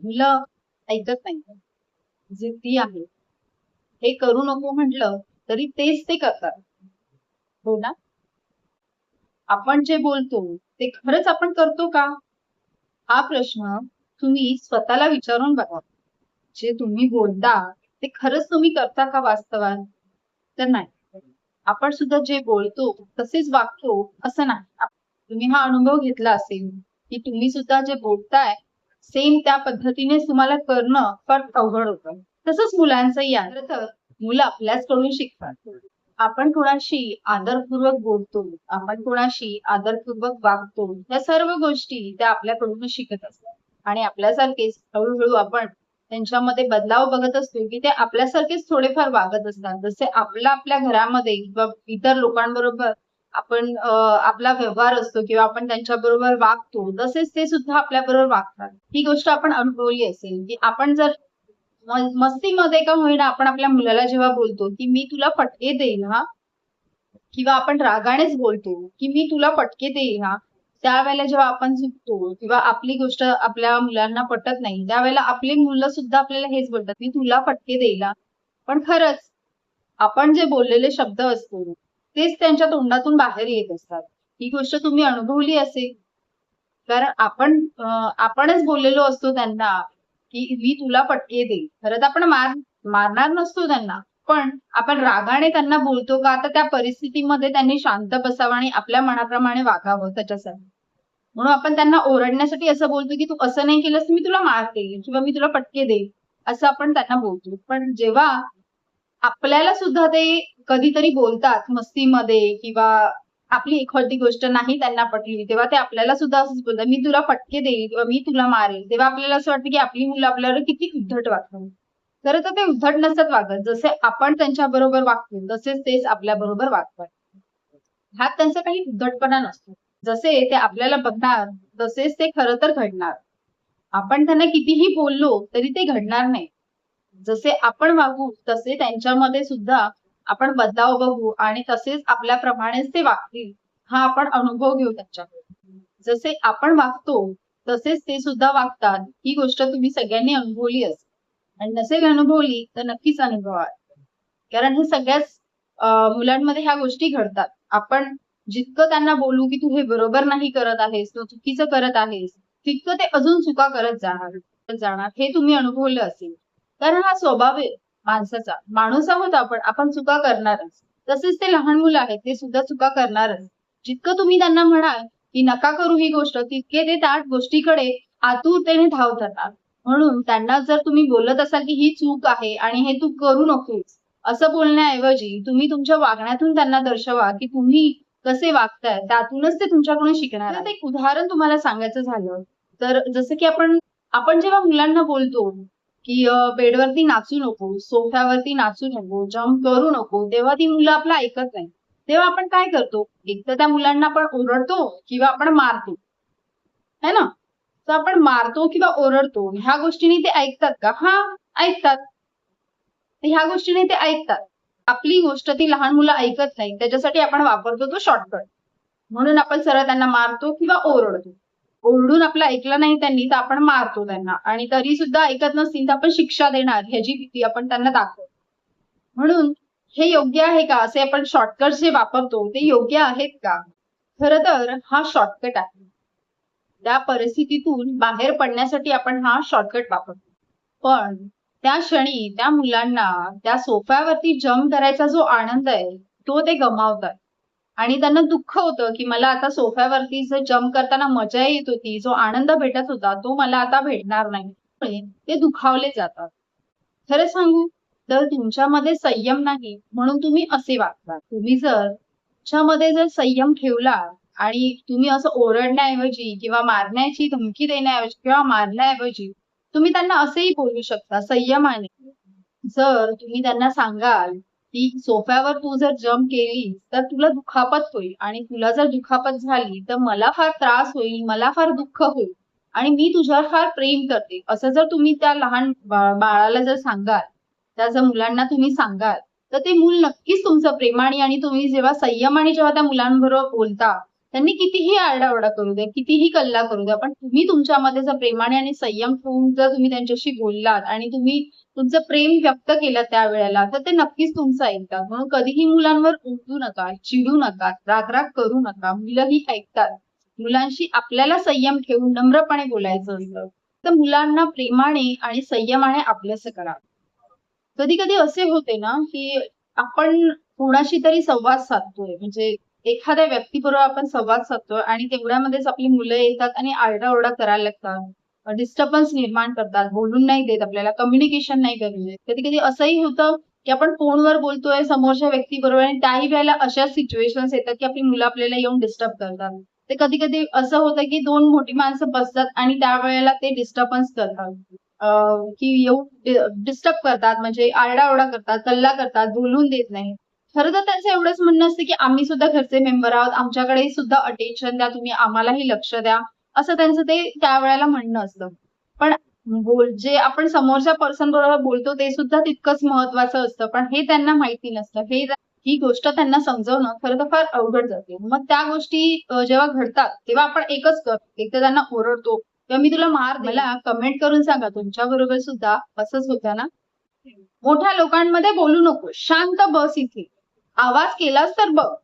मुलं ऐकत नाही जे ती आहे. हे करू नको म्हटलं तरी तेच ते करतात. हो ना? आपण जे बोलतो ते खरंच आपण करतो का? हा प्रश्न तुम्ही स्वतःला विचारून बघा. जे तुम्ही बोलता ते खरंच तुम्ही करता का वास्तवात? तर नाही. आपण सुद्धा जे बोलतो तसेच वागतो असं नाही. तुम्ही हा अनुभव घेतला असेल की तुम्ही सुद्धा जे बोलताय सेम त्या पद्धतीने तुम्हाला करणं फार अवघड होतं. तसंच मुलांचंही आहे. तर मुलं आपल्याच कडून शिकतात. आपण कोणाशी आदरपूर्वक बोलतो आपण कोणाशी आदरपूर्वक वागतो या सर्व गोष्टी त्या आपल्याकडून शिकत असतात. आणि आपल्यासारखेच हळूहळू आपण त्यांच्यामध्ये बदलाव बघत असतो की ते आपल्यासारखेच थोडेफार वागत असतात. जसे आपलं आपल्या घरामध्ये किंवा इतर लोकांबरोबर आपण आपला व्यवहार असतो किंवा आपण त्यांच्या बरोबर वागतो तसेच ते सुद्धा आपल्या बरोबर वागतात. ही गोष्ट आपण अनुभवली असेल की आपण जर मस्तीमध्ये का होईना आपण आपल्या मुलाला जेव्हा बोलतो की मी तुला फटके देईल हा? किंवा आपण रागानेच बोलतो की मी तुला फटके देईल हा? त्यावेळेला जेव्हा आपण चुकतो किंवा आपली गोष्ट आपल्या मुलांना पटत नाही त्यावेळेला आपली मुलं सुद्धा आपल्याला हेच बोलतात मी तुला फटके देईल हा. पण खरंच आपण जे बोललेले शब्द असतो तेच त्यांच्या तोंडातून बाहेर येत असतात. ही गोष्ट तुम्ही अनुभवली असेल. कारण आपण आपणच बोललेलो असतो त्यांना की मी तुला फटके देईल खरं तर आपण मार मारणार नसतो त्यांना. पण आपण रागाने त्यांना बोलतो का? तर त्या परिस्थितीमध्ये त्यांनी शांत बसावं आणि आपल्या मनाप्रमाणे वागावं त्याच्यासाठी. म्हणून आपण त्यांना ओरडण्यासाठी असं बोलतो की तू असं नाही केलंस मी तुला मारते किंवा मी तुला पटके देईल असं आपण त्यांना बोलतो. पण जेव्हा आपल्याला सुद्धा ते कधीतरी बोलतात मस्तीमध्ये किंवा आपली एखादी गोष्ट नाही त्यांना पटली तेव्हा ते आपल्याला सुद्धा असंच बोलतात मी तुला फटके देईल किंवा मी तुला मारेल. तेव्हा आपल्याला असं वाटतं की आपली मुलं आपल्यावर किती उद्धट वागतात. खरं तर ते उद्धट नसतात वागत. जसे आपण त्यांच्या बरोबर वागतो तसेच तेच आपल्या बरोबर वागतात. हा त्यांचा काही उद्धटपणा नसतो. जसे ते आपल्याला बघणार तसेच ते खरं तर घडणार. आपण त्यांना कितीही बोललो तरी ते घडणार नाही. जसे आपण वागू तसे त्यांच्यामध्ये सुद्धा आपण बदलाव बघू आणि तसेच आपल्याप्रमाणेच ते वागतील हा आपण अनुभव घेऊ त्यांच्याकडून जसे आपण वागतो तसेच ते सुद्धा वागतात. ही गोष्ट तुम्ही सगळ्यांनी अनुभवली असेल. आणि नसेल अनुभवली तर नक्कीच अनुभवा कारण हे सगळ्याच मुलांमध्ये ह्या गोष्टी घडतात. आपण जितकं त्यांना बोलू की तू हे बरोबर नाही करत आहेस तू चुकीचं करत आहेस तितकं ते अजून चुका करत जाणार जाणार. हे तुम्ही अनुभवलं असेल. कारण हा स्वभाव आहे माणसाचा. माणूस आहोत आपण आपण चुका करणारच. तसेच ते लहान मुलं आहेत ते सुद्धा चुका करणारच. जितकं तुम्ही त्यांना म्हणाल की नका करू ही गोष्ट तितके ते त्या गोष्टीकडे आतुरतेने धाव धरणार. म्हणून त्यांना जर तुम्ही बोलत असाल की ही चूक आहे आणि हे तू करू नकोस असं बोलण्याऐवजी तुम्ही तुमच्या वागण्यातून त्यांना दर्शवा की तुम्ही कसे वागताय त्यातूनच ते तुमच्याकडून शिकणार एक उदाहरण तुम्हाला सांगायचं झालं. तर जसं की आपण आपण जेव्हा मुलांना बोलतो की बेडवरती नाचू नको सोफ्यावरती नाचू नको जम्प करू नको तेव्हा ती मुलं आपलं ऐकत नाही. तेव्हा आपण काय करतो? एक तर त्या मुलांना आपण ओरडतो किंवा आपण मारतो. है ना? तर आपण मारतो किंवा ओरडतो ह्या गोष्टीने ते ऐकतात का? हा ऐकतात. ह्या गोष्टीने ते ऐकतात. आपली गोष्ट ती लहान मुलं ऐकत नाही त्याच्यासाठी आपण वापरतो तो शॉर्टकट म्हणून आपण सरळ त्यांना मारतो किंवा ओरडतो. ओरडून आपलं ऐकलं नाही त्यांनी तर आपण मारतो त्यांना. आणि तरी सुद्धा ऐकत नसतील तर आपण शिक्षा देणार ह्याची भीती आपण त्यांना दाखवतो. म्हणून हे योग्य आहे का? असे आपण शॉर्टकट जे वापरतो ते योग्य आहेत का? खर तर हा शॉर्टकट आहे. त्या परिस्थितीतून बाहेर पडण्यासाठी आपण हा शॉर्टकट वापरतो. पण त्या क्षणी त्या मुलांना त्या सोफ्यावरती जम्प करायचा जो आनंद आहे तो ते गमावतात. आणि त्यांना दुःख होतं की मला आता सोफ्यावरती जो जम्प करताना मजा येत होती जो आनंद भेटत होता तो मला आता भेटणार नाही. ते दुखावले जातात. खरं सांगू तर तुमच्यामध्ये संयम नाही म्हणून तुम्ही असे वागता. तुम्ही जर तुमच्यामध्ये जर संयम ठेवला आणि तुम्ही असं ओरडण्याऐवजी किंवा मारण्याची धमकी देण्याऐवजी किंवा मारण्याऐवजी तुम्ही त्यांना असेही बोलू शकता संयमाने जर तुम्ही त्यांना सांगाल ती सोफ्यावर तू जर जम्प केली तर तुला दुखापत होईल. आणि तुला जर दुखापत झाली तर मला फार त्रास होईल मला फार दुःख होईल. आणि मी तुझ्यावर फार प्रेम करते. असं जर तुम्ही त्या लहान बाळाला जर सांगाल त्या जर मुलांना तुम्ही सांगाल तर ते मूल नक्कीच तुमचं प्रेमाने आणि तुम्ही जेव्हा संयमाने जेव्हा त्या मुलांबरोबर बोलता त्यांनी कितीही आरडाओरडा करू दे कितीही कल्ला करू द्या पण तुम्ही तुमच्यामध्ये जर प्रेमाने आणि संयम ठेवून जर तुम्ही त्यांच्याशी बोललात आणि तुम्ही तुमचं प्रेम व्यक्त केलं त्यावेळेला तर ते नक्कीच तुमचं ऐकतात. म्हणून कधीही मुलांवर उमटू नका चिडू नका रागराग करू नका. मुलंही ऐकतात. मुलांशी आपल्याला संयम ठेवून नम्रपणे बोलायचं असतं. तर मुलांना प्रेमाने आणि संयमाने आपल्यास करा. कधी कधी असे होते ना की आपण कोणाशी तरी संवाद साधतोय. म्हणजे एखाद्या व्यक्तीबरोबर आपण संवाद साधतोय आणि तेवढ्यामध्येच आपली मुलं येतात आणि आरडाओरडा करायला लागतात. डिस्टर्बन्स निर्माण करतात. बोलून नाही देत आपल्याला. कम्युनिकेशन नाही करू देत कधी कधी असंही होतं की आपण फोनवर बोलतोय समोरच्या व्यक्तीबरोबर आणि त्याही वेळेला अशा सिच्युएशन्स येतात की आपली मुलं आपल्याला येऊन डिस्टर्ब करतात. ते कधी कधी असं होतं की दोन मोठी माणसं बसतात आणि त्यावेळेला ते डिस्टर्बन्स करतात. की येऊन डिस्टर्ब करतात. म्हणजे आरडाओरडा करतात कल्ला करतात बोलून देत नाही खरं तर त्यांचं एवढंच म्हणणं असतं की आम्ही सुद्धा घरचे मेंबर आहोत. आमच्याकडे सुद्धा अटेन्शन द्या. तुम्ही आम्हालाही लक्ष द्या. असं त्यांचं ते त्यावेळेला म्हणणं असतं. पण बोल जे आपण समोरच्या पर्सन बरोबर बोलतो ते सुद्धा तितकंच महत्वाचं असतं. पण हे त्यांना माहिती नसतं. हे ही गोष्ट त्यांना समजवणं खरं तर फार अवघड जाते. मग त्या गोष्टी जेव्हा घडतात तेव्हा आपण एकच करतो एक तर त्यांना ओरडतो. किंवा मी तुला मार. मला कमेंट करून सांगा. तुमच्या बरोबर सुद्धा असंच होतं ना? मोठ्या लोकांमध्ये बोलू नको. शांत बस इथे. आवाज केलास तर बघ.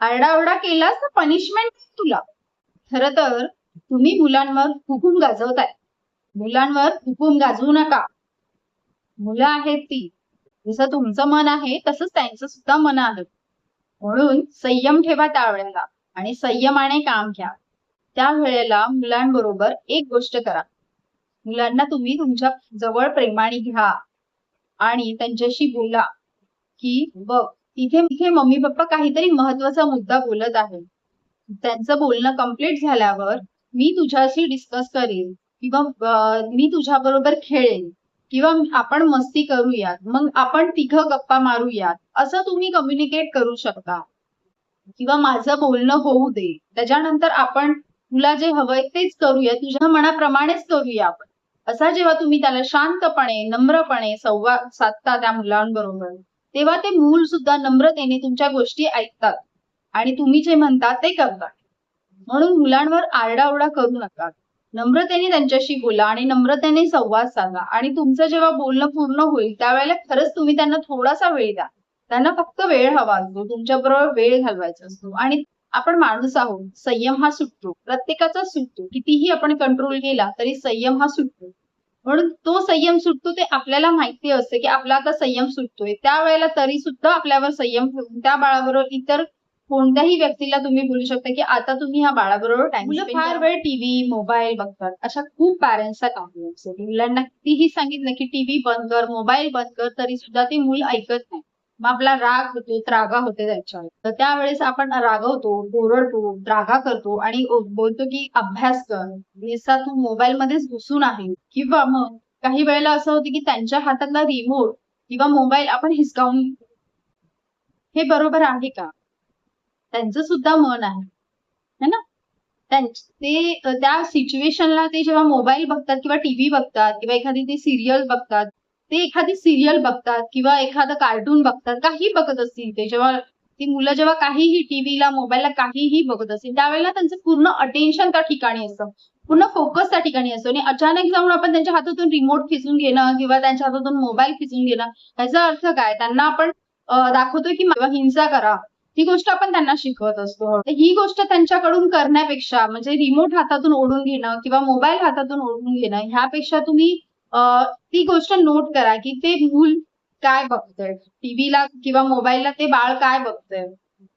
आरडाओरडा केलास तर पनिशमेंट तुला. खर तर तुम्ही मुलांवर हुकूम गाजवताय. मुलांवर हुकूम गाजवू नका. मुलं आहेत ती. जसं तुमचं मन आहे तसंच त्यांचं सुद्धा मन आलं म्हणून संयम ठेवा त्यावेळेला आणि संयमाने काम घ्या. त्या वेळेला मुलांबरोबर एक गोष्ट करा. मुलांना तुम्ही तुमच्या जवळ प्रेमाने घ्या. आणि त्यांच्याशी बोला की बघ इथे इथे मम्मी पप्पा काहीतरी महत्त्वाचा मुद्दा बोलत आहे त्यांचं बोलणं कंप्लीट झाल्यावर मी तुझ्याशी डिस्कस करेन किंवा मी तुझ्या बरोबर खेळेन किंवा आपण मस्ती करूयात. मग आपण तिघं गप्पा मारूयात. असं तुम्ही कम्युनिकेट करू शकता. किंवा माझं बोलणं होऊ दे. त्याच्यानंतर आपण तुला जे हवंय तेच करूया. तुझ्या मनाप्रमाणेच करूया आपण. असा जेव्हा तुम्ही त्याला शांतपणे नम्रपणे संवाद साधता त्या मुलांबरोबर. तेव्हा ते मूल सुद्धा नम्रतेने तुमच्या गोष्टी ऐकतात. आणि तुम्ही जे म्हणता ते करतात म्हणून मुलांवर आरडाओरडा करू नका. नम्रतेने त्यांच्याशी बोला आणि नम्रतेने संवाद साधा. आणि तुमचं जेव्हा बोलणं पूर्ण होईल त्यावेळेला खरंच तुम्ही त्यांना थोडासा वेळ द्या. त्यांना फक्त वेळ हवा असतो. तुमच्याबरोबर वेळ घालवायचा असतो. आणि आपण माणूस आहोत. संयम हा सुटतो. प्रत्येकाचा सुटतो. कितीही आपण कंट्रोल केला तरी संयम हा सुटतो. म्हणून तो संयम सुटतो ते आपल्याला माहिती असते की आपला आता संयम सुटतोय. त्यावेळेला तरी सुद्धा आपल्यावर संयम ठेवून त्या बाळाबरोबर इतर कोणत्याही व्यक्तीला तुम्ही बोलू शकता की आता तुम्ही ह्या बाळाबरोबर टाइम फार वेळ टीव्ही मोबाईल बघतात. अशा खूप पॅरेंट्सचा कॉम्प्लेक्स आहे मुलांना कितीही सांगितलं की टीव्ही बंद कर मोबाईल बंद कर तरी सुद्धा ते मूल ऐकत नाही. मग आपला राग होतो त्रागा होते त्याच्यावर. तर त्यावेळेस आपण रागवतो ओरडतो त्रागा करतो आणि बोलतो की अभ्यास कर. नुसता तू मोबाईल मध्येच घुसून आहे किंवा मग काही वेळेला असं होतं की त्यांच्या हातातला रिमोट किंवा मोबाईल आपण हिसकावून हे बरोबर आहे का? त्यांचं सुद्धा मन आहे. है ना? ते त्या सिच्युएशनला ते जेव्हा मोबाईल बघतात किंवा टीव्ही बघतात किंवा एखादी ते सिरियल बघतात ते एखादी सिरियल बघतात किंवा एखादं कार्टून बघतात काही बघत असतील ते. जेव्हा ती मुलं जेव्हा काहीही टीव्हीला मोबाईलला काहीही बघत असतील त्यावेळेला त्यांचं पूर्ण अटेन्शन त्या ठिकाणी असतं. पूर्ण फोकस त्या ठिकाणी असतो. आणि अचानक जाऊन आपण त्यांच्या हातातून रिमोट खिचून घेणं किंवा त्यांच्या हातातून मोबाईल खिचून घेणं ह्याचा अर्थ काय? त्यांना आपण दाखवतोय की हिंसा करा. ही गोष्ट आपण त्यांना शिकवत असतो. ही गोष्ट त्यांच्याकडून करण्यापेक्षा म्हणजे रिमोट हातातून ओढून घेणं किंवा मोबाईल हातातून ओढून घेणं ह्यापेक्षा तुम्ही ती गोष्ट नोट करा की ते मूल काय बघतंय? टीव्हीला किंवा मोबाईलला ते बाळ काय बघतंय?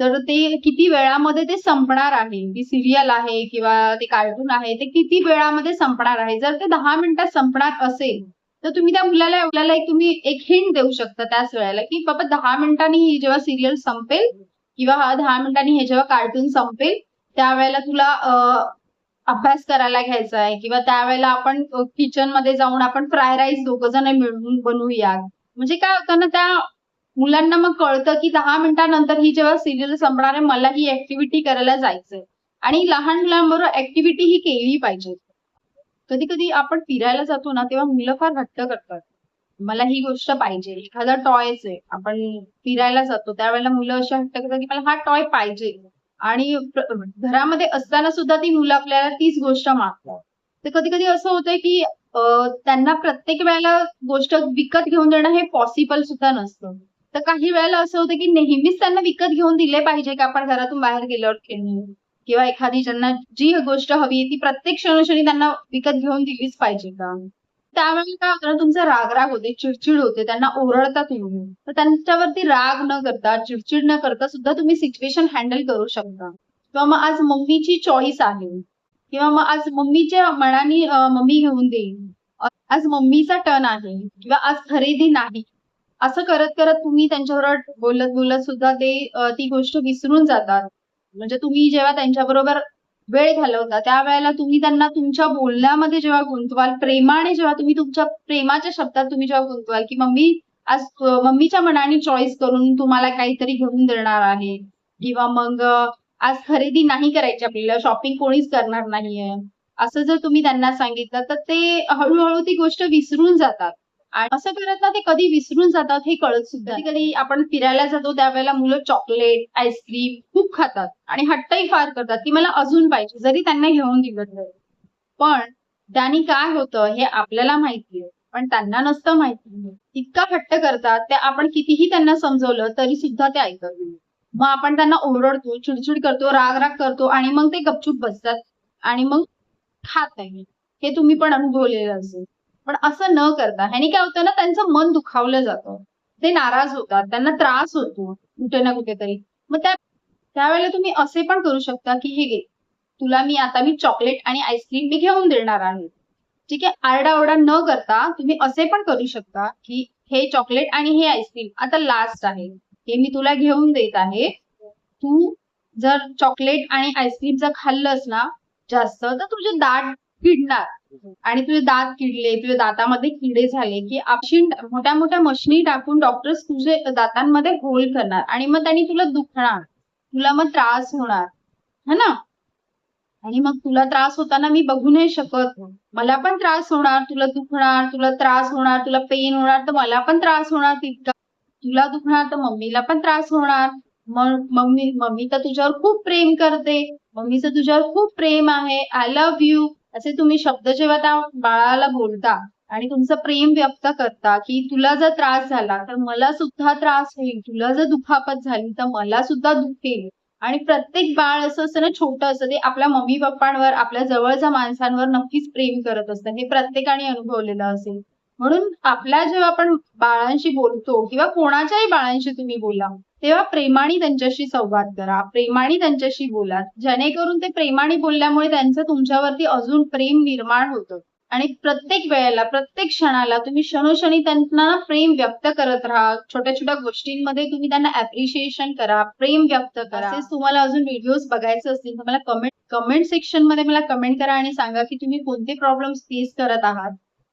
तर ते किती वेळामध्ये ते संपणार आहे? ती सिरियल आहे किंवा ते कार्टून आहे ते किती वेळामध्ये संपणार आहे? जर ते दहा मिनिटात संपणार असेल तर तुम्ही त्या मुलाला मुलाला एक तुम्ही एक हिंट देऊ शकता त्याच वेळेला की बाबा दहा मिनिटांनी ही जेव्हा सिरियल संपेल किंवा हा दहा मिनिटांनी हे जेव्हा कार्टून संपेल त्यावेळेला तुला अभ्यास करायला घ्यायचा आहे किंवा त्यावेळेला आपण किचनमध्ये जाऊन आपण फ्राय राईस दोघ जण मिळून बनवूया. म्हणजे काय होतं ना त्या मुलांना मग कळतं की दहा मिनिटानंतर ही जेव्हा सिरियल संपणार आहे मला ही ऍक्टिव्हिटी करायला जायचंय. आणि लहान मुलांबरोबर ऍक्टिव्हिटी ही केली पाहिजे. कधी कधी आपण फिरायला जातो ना तेव्हा मुलं फार हट्ट करतात. मला ही गोष्ट पाहिजे एखादा टॉयच आहे आपण फिरायला जातो त्यावेळेला मुलं अशी हट्ट करतात की मला हा टॉय पाहिजे. आणि घरामध्ये असताना सुद्धा ती मुलं आपल्याला तीच गोष्ट मागतात. तर कधी कधी असं होतंय की त्यांना प्रत्येक वेळेला गोष्ट विकत घेऊन देणं हे पॉसिबल सुद्धा नसतं. तर काही वेळेला असं होतं की नेहमीच त्यांना विकत घेऊन दिले पाहिजे की आपण घरातून बाहेर गेल्यावर खेळणे. किंवा एखादी ज्यांना जी गोष्ट हवी ती प्रत्येक क्षणोक्षणी त्यांना विकत घेऊन दिलीच पाहिजे का? त्यावेळी काय होतं ना तुमचा राग होते चिडचिड होते त्यांना ओरडता तुम्ही तर त्यांच्यावरती राग न करता चिडचिड न करता सुद्धा तुम्ही सिच्युएशन हँडल करू शकता. किंवा मग आज मम्मीची चॉईस आहे. किंवा मग आज मम्मीच्या मनाने मम्मी घेऊन देईल आज मम्मीचा टर्न आहे. किंवा आज खरेदी नाही. असं करत करत तुम्ही त्यांच्याबरोबर बोलत बोलत सुद्धा ते ती गोष्ट विसरून जातात. म्हणजे तुम्ही जेव्हा त्यांच्याबरोबर वेळ घालवता त्यावेळेला तुम्ही त्यांना तुमच्या बोलण्यामध्ये जेव्हा गुंतवाल प्रेमाने जेव्हा तुम्ही तुमच्या प्रेमाच्या शब्दात तुम्ही जेव्हा गुंतवाल की मम्मी आज मम्मीच्या मनाने चॉईस करून तुम्हाला काहीतरी घेऊन देणार आहे किंवा मग आज खरेदी नाही करायची आपल्याला शॉपिंग कोणीच करणार नाहीये. असं जर तुम्ही त्यांना सांगितलं तर ते हळूहळू ती गोष्ट विसरून जातात. आणि असं करत ना ते कधी विसरून जातात हे कळत सुद्धा कधी आपण फिरायला जातो त्यावेळेला मुलं चॉकलेट आईस्क्रीम खूप खातात आणि हट्टही फार करतात की मला अजून पाहिजे जरी त्यांना घेऊन दिलं तरी पण त्यांनी काय होतं हे आपल्याला माहितीये पण त्यांना नसतं माहिती. इतका हट्ट करतात ते आपण कितीही त्यांना समजवलं तरी सुद्धा ते ऐकत नाही. मग आपण त्यांना ओरडतो चिडचिड करतो राग राग करतो आणि मग ते गपचूप बसतात आणि मग खात नाही. हे तुम्ही पण अनुभवलेलं असेल. पण असं न करता ह्यानी काय होतं ना त्यांचं मन दुखावलं जातं. ते नाराज होतात त्यांना त्रास होतो कुठे ना कुठेतरी. मग त्या त्यावेळेला तुम्ही असे पण करू शकता की हे घे तुला मी आता मी चॉकलेट आणि आईस्क्रीम मी घेऊन देणार आहे. ठीक आहे आरडाओरडा न करता तुम्ही असे पण करू शकता की हे चॉकलेट आणि हे आईस्क्रीम आता लास्ट आहे. हे मी तुला घेऊन देत आहे. तू जर चॉकलेट आणि आईस्क्रीम जर खाल्लंस ना जास्त तर तुझे दाट किडणार. आणि तुझे दात किडले तुझ्या दातामध्ये किडे झाले की आपण मोठ्या मोठ्या मशीनी टाकून डॉक्टर्स तुझे दातांमध्ये होल करणार. आणि मग त्यांनी तुला दुखणार. तुला मग त्रास होणार. है ना? आणि मग तुला त्रास होताना मी बघू नाही शकत. मला पण त्रास होणार तुला दुखणार तुला त्रास होणार तुला पेन होणार तर मला पण त्रास होणार तितका. तुला दुखणार तर मम्मीला पण त्रास होणार. मग मम्मी मम्मी तर तुझ्यावर खूप प्रेम करते. मम्मीचं तुझ्यावर खूप प्रेम आहे. आय लव्ह यू असे तुम्ही शब्द जेव्हा त्या बाळाला बोलता आणि तुमचं प्रेम व्यक्त करता की तुला जर त्रास झाला तर मला सुद्धा त्रास होईल. तुला जर दुखापत झाली तर मला सुद्धा दुखेल आणि प्रत्येक बाळ असं असतं ना छोटं असतं ते आपल्या मम्मी पप्पांवर आपल्या जवळच्या माणसांवर नक्कीच प्रेम करत असतं. हे प्रत्येकाने अनुभवलेलं असेल. म्हणून आपल्या जेव्हा आपण बाळांशी बोलतो किंवा कोणाच्याही बाळांशी तुम्ही बोला तेव्हा प्रेमाने त्यांच्याशी संवाद करा प्रेमाने त्यांच्याशी बोला. जेणेकरून ते प्रेमाने बोलल्यामुळे त्यांचं तुमच्यावरती अजून प्रेम निर्माण होतं. आणि प्रत्येक वेळेला प्रत्येक क्षणाला तुम्ही क्षणोक्षणी त्यांना प्रेम व्यक्त करत राहा. छोट्या छोट्या गोष्टींमध्ये तुम्ही त्यांना अप्रिशिएशन करा प्रेम व्यक्त करा. तुम्हाला अजून व्हिडिओज बघायचे असतील तर मला कमेंट कमेंट सेक्शनमध्ये मला कमेंट करा आणि सांगा की तुम्ही कोणते प्रॉब्लेम्स फेस करत आहात.